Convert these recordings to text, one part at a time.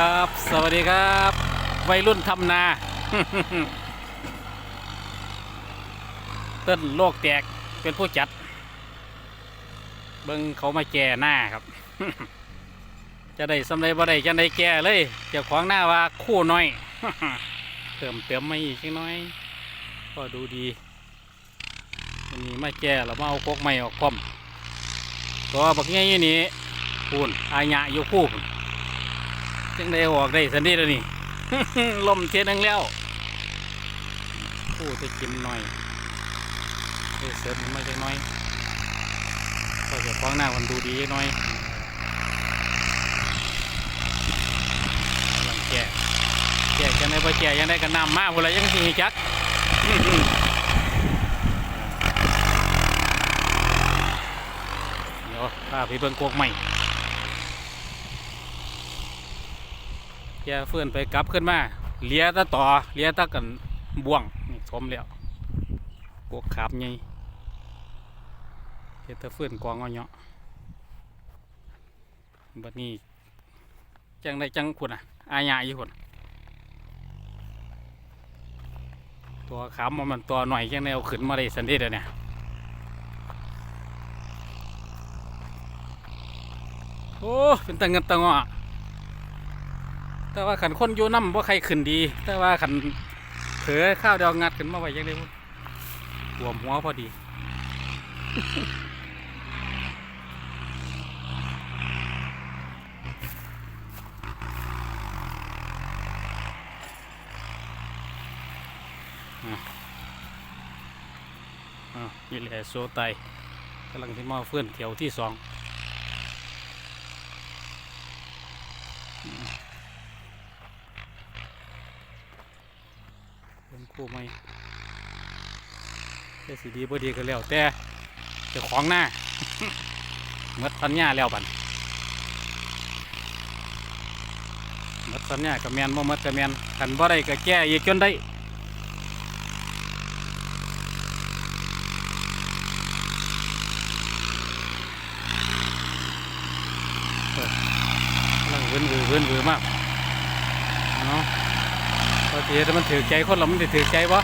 ครับ สวัสดีครับ วัยรุ่นทำนา เต้นโลกแตกเป็นผู้จัด เบิ้งเขามาแก่หน้าครับ จะได้สำเร็จบ่ได้จะได้แก่เลยเจ้าของหน้าว่าคู่น้อย เติมเติมไมาอีกน้อย ก็ดูดีวันนี้มาแก่เรามาเอากกไม้ออกพร้อมตัวบักใหญ่อยู่นี่พูนอาญะอยู่คู่ จังได้ออกได้สันดีแล้วนี่ ลมเทียนนึงแล้วคู่จะกินหน่อยเออเสริมมาจักหน้อยก็จะฟ้องหน้ามันดูดีจักหน้อยกำลังแก่แก่จังได้พอแก่ยังได้กันนำมากพุ่นละยังสิจักเดี๋ยวพาไปเบิ่งโกกใหม่ กเฟื่อนไปกลับขึ้นมาเลียตะต่อเลียตะกันบ่วงนี่สมแล้วโกกขาบไงเฮ็ดตะเฟื่อนกองเอาเนาะบัดนี้จังได้จังคุณอะอาญาอยู่คุณตัวขามมันตัวหน่อยจังได้เอาขึ้นมาได้สันเดีเดี๋ยเนี่ยโอ้เป็นตังเงินตังอะ แต่ว่าขันคนอยู่น้ำว่าใครขึ้นดี แต่ว่าขันเผลอข้าวเดียวงัดขึ้นมาไว้ยังได้หัวหัวพอดีอะอะนี่แหละโซไตกำลังที่มาเฟื่อนเขียวที่สอง เป็น คู่ไหมแต่สีดีบ่ดีก็แล้วแต่เจะของหน้าหมดสัญญาแล้วบันหมดสัญญากับแมนบ่หมดกับแมนกันบ่ได้ก็แก้อีกจนได้เออกำลังเวินวือเวินวือมากเนาะ เราจะเห็นมันถือใจคนเรามันจะถือใจวะ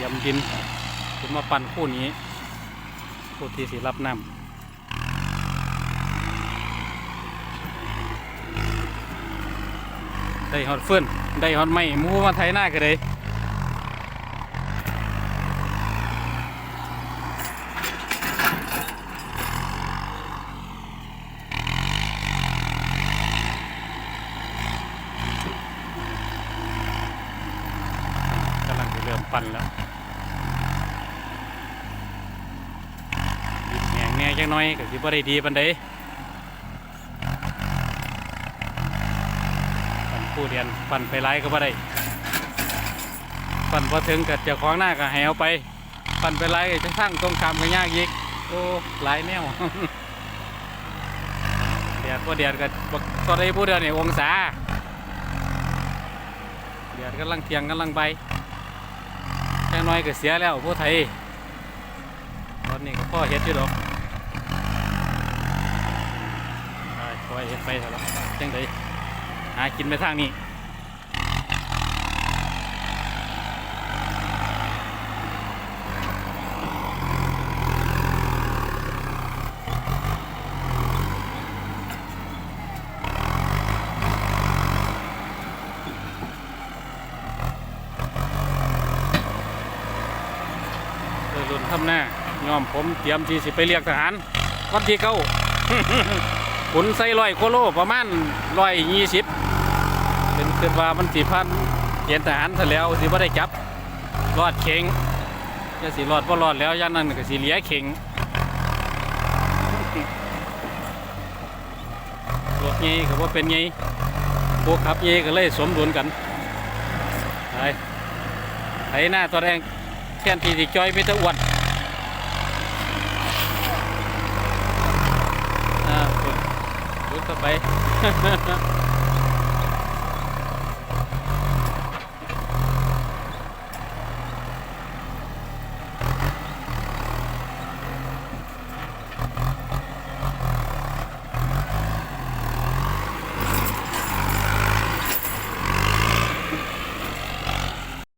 ยำดินคุณมาปั่นคู่นี้คู่ที่สีรับน้ำได้ฮอดเฟื่อนได้ฮอดไม่มูมาไทยหน้ากันเลยกำลังจะเริ่ม ปันแล้วดินแหงแน่จังน้อยก็สิบ่ได้ดีปานใดปันผู้เรียนปันไปไล่ก็บ่ได้ปันพอถึงกับเจ้าของหน้าก็ให้เอาไป ปันไปไล่จะสร้างตรงคำก็ยากอีกโอ้หลายแนวเดียดก็เดียดก็บักตอนนี้ผู้เดียวนี่ยองศาเดียดกำลังเทียงกำลังใบ แค่น้อยก็เสียแล้วผู้ไทย ตอนนี้ก็พ่อเฮ็ดอยู่ดอกไปคอยเฮ็ดไปเถอะละจังไดหากินไปทางนี้ ทำหน้ายอมผมเตรียมที่สิไปเรียกทหาร วันที่เก้าขุนใส่ร้อยโคโลประมาณร้อยยี่สิบเป็นคิดว่ามันสิพันเกียนทหารซะแล้วสิบ่ได้จับรอดเข่งจะสิรอดบ่รอดแล้วย่านนั้นก็สิเหลียเข่งรถใหญ่ก็บ่าเป็นใหญ่พวกขับใหญ่ก็เลยสมดุลกันไปไถหน้าตัวแดงแค่นที่สิจอยไมีแต่อ้วน อ่